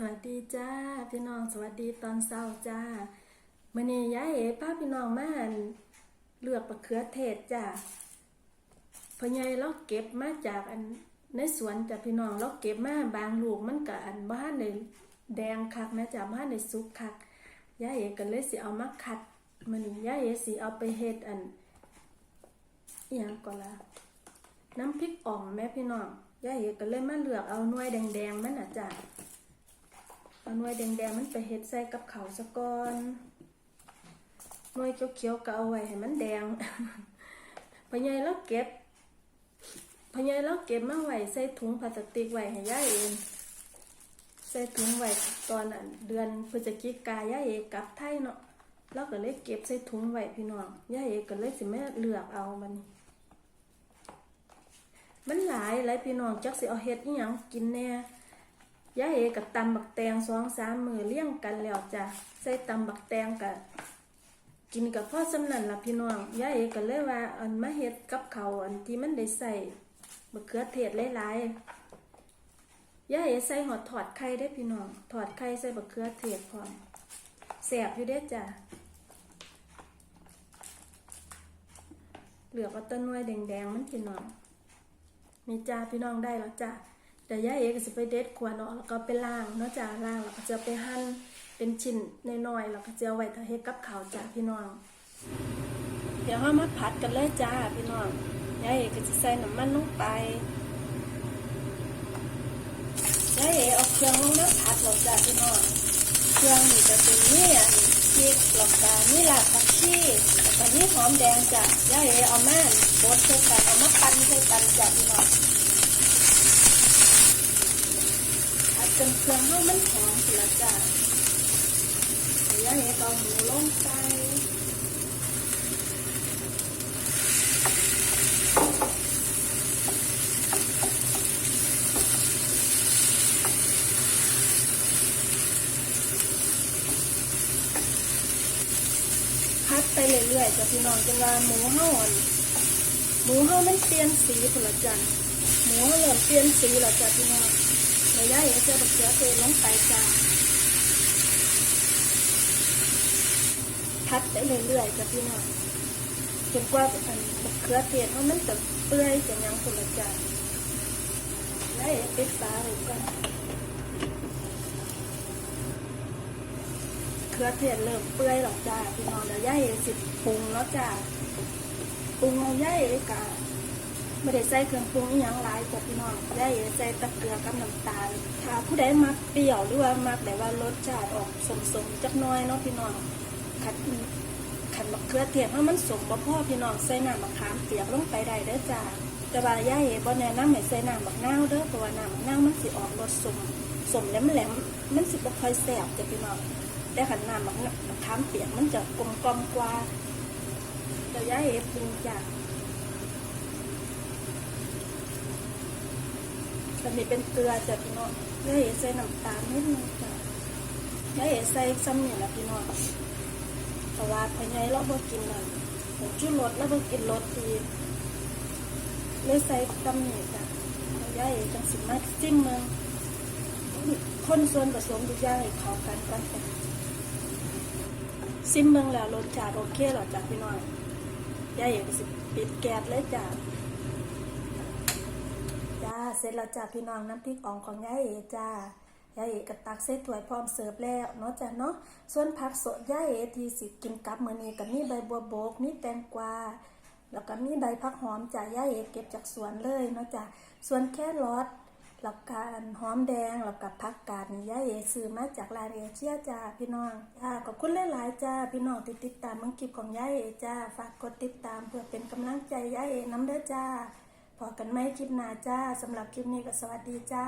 สวัสดีจ้าพี่น้องสวัสดีตอนเช้าจ้ามื่อนี้ยายเอ๋พาพี่น้องมาเลือกมะเขือเทศจ้าพ่อใหญ่เราเก็บมาจากอันในสวนจ้ะพี่น้องเราเก็บมาบางลูกมันก็อันบ้านในแดงคักนะจ้ะบ้านในสุกคักยายเอ๋ก็เลยสิเอามาคัดมื่อนี้ยายเอ๋สิเอาไปเฮ็ดอันอหยังก็ละน้ำพริกอ่อมแม่พี่น้องยายเอ๋ก็เลยมาเลือกเอาหน่วยแดงๆมันน่ะจ้ะ เอาหน่วยแดงๆมันไปเฮ็ดใส่กับเขาวซะก่อนหน่วยเขียวๆก็เอาไว้ให้มันแดงพอใหญายเราเก็บพอใหญายเราเก็บมาไว้ใส่ถุงพลาสติกไว้ให้ยาเองใส่ถุงไว้ตอนเดือนพฤศจิกายายเอกกลับไทยเนาะเราก็เลยเก็บใส่ถุงไว้พี่น้องยาเอกก็เลยสิแม่เลือกเอามันมันหลายหลายพี่น้องจักสิเอาเฮ็ดอีหยังกินแน่ ยายเอกับตำบักแตงสองสามมือเลี้ยงกันแล้วจ้ะใส่ตำบักแตงกับกินกับพ่อสำนันละพี่น้องยายเอก็เลยว่าอันมาเฮ็ดกับเขาอันที่มันได้ใส่มะเขือเทศหลายๆยายเอใส่หอดถอดไข่ได้พี่น้องถอดไข่ใส่มะเขือเทศพร้อมแสบอยู่เด้อจ้ะเหลือกเต้นน้อยแดงๆมันพี่น้องมีจ้าพี่น้องได้แล้วจ้า แต่ย่าเอก็จะไปเด็ดขวานออกแล้วก็ไปล้างเนาะจ้าล้างแล้วก็จะไปหั่นเป็นชิ้นน้อยๆแล้วก็จะเอาไว้ถ้าเฮ็ดกับข้าวจ้าพี่น้อง เดี๋ยวเรามาผัดกันเลยจ้าพี่น้องย่าเอกก็จะใส่น้ำมันลงไปย่าเอกเอาเครื่องลงมาผัดแล้วจ้าพี่น้องเครื่องนี่จะเป็นนี่อะพริกแล้วก็นี่ลาบผักชีแล้วก็นี่หอมแดงจ้ะย่าเอกเอามาบดใส่กันเอามาปั่นใส่กันจ้ะพี่น้อง ผัด จนเครื่องให้มันหอมสิละจ้ะแล้วเนี่ยเอาหมูลงไปพัดไปเรื่อยๆจ้ะพี่น้องจนว่าหมูห่าอ่อนหมูห่ามันเปลี่ยนสีพุ่นละจ้ะหมูห่าเริ่มเปลี่ยนสีแล้วจ้ะพี่น้อง ระยะเอเจอบักเขือเทศลงไปจ้าพัดไปเรื่อยๆจ้ะพี่น้องจนกว่าอันบักเขือเทศเขาะมันจะเปื่อยจะยังคนละจ้าแล้วเอปิดฝาไว้ก่อนเขือเทศเริ่มเปื่อยหรอกจ้าพี่น้องแล้วย่าเอสิปรุงแล้วจ้าปรุงเอาย่าเอกา ไม่ได้ใส่เครื่องปรุงอย่างหลายจ้ะพี่น้องได้ใส่ตะเกียบกับน้ำตาล ถ้าผู้ใดมักเปรี้ยวหรือว่ามักแบบว่ารสชาติออกสมๆจักน้อยเนาะพี่น้องขัดขันมะเขือเทศให้มันสมบ่พอพี่น้องใส่น้ำมะขามเปียกลงไปได้เด้อจ้าแต่ว่าย่าเอ๋บ่แนะนำให้ใส่น้ำมะนาวเด้อเพราะว่าน้ำมะนาวมันสิออกรสสมสมแหลมๆมันสิบ่ค่อยแซ่บจ้ะพี่น้องแต่ขันน้ำมะขามเปียกมันจะกลมกล่อมกว่าแต่ย่าเอ๋ปรุงจ้ะ จะมีเป็นเกลือจ้ะพี่น้องแล้วเอ๋ใส่น้ำตาลนิดนึงจ้ะแล้วเอ๋ใส่ซ้ำเนี่ยละพี่น้องเพราะว่าภายเราบ่กินนั่นผงชูรสแล้วบ่กินรสดีเลยใส่ซ้ำเนี่ยจ้ะแล้วย่าเอ๋จังสิมาซิมเมืองคนส่วนผสมทุกอย่างให้เข้ากันก่อนจ้ะซิมเมืองแล้วรสชาติโอเคหรอจ้ะพี่น้องย่าเอ๋ก็สิปิดแก๊สเลยจ้ะจ้า เสร็จแล้วจ้าพี่น้องน้ำพริกอ่องของยายเอจ้ายายเอก็ตักเส้ถ้วยพร้อมเสิร์ฟแล้วเนาะจ้าเนาะส่วนผักสดยายเอที่สิกินกับมื้อนี้ก็มีใบบัวบกมีแตงกวาแล้วก็มีใบผักหอมจ้ายายเอเก็บจากสวนเลยเนาะจ้าส่วนแครอทแล้วก็หอมแดงแล้วก็ผักกาดยายเอซื้อมาจากร้านเอเชียจ้าพี่น้องจ้าขอบคุณหลายๆจ้าพี่น้องที่ติดตามเบิ่งคลิปของยายเอจ้าฝากกดติดตามเพื่อเป็นกำลังใจยายเอน้ำเด้อจ้า พอกันไหมคลิปหน้าจ้าสำหรับคลิปนี้ก็สวัสดีจ้า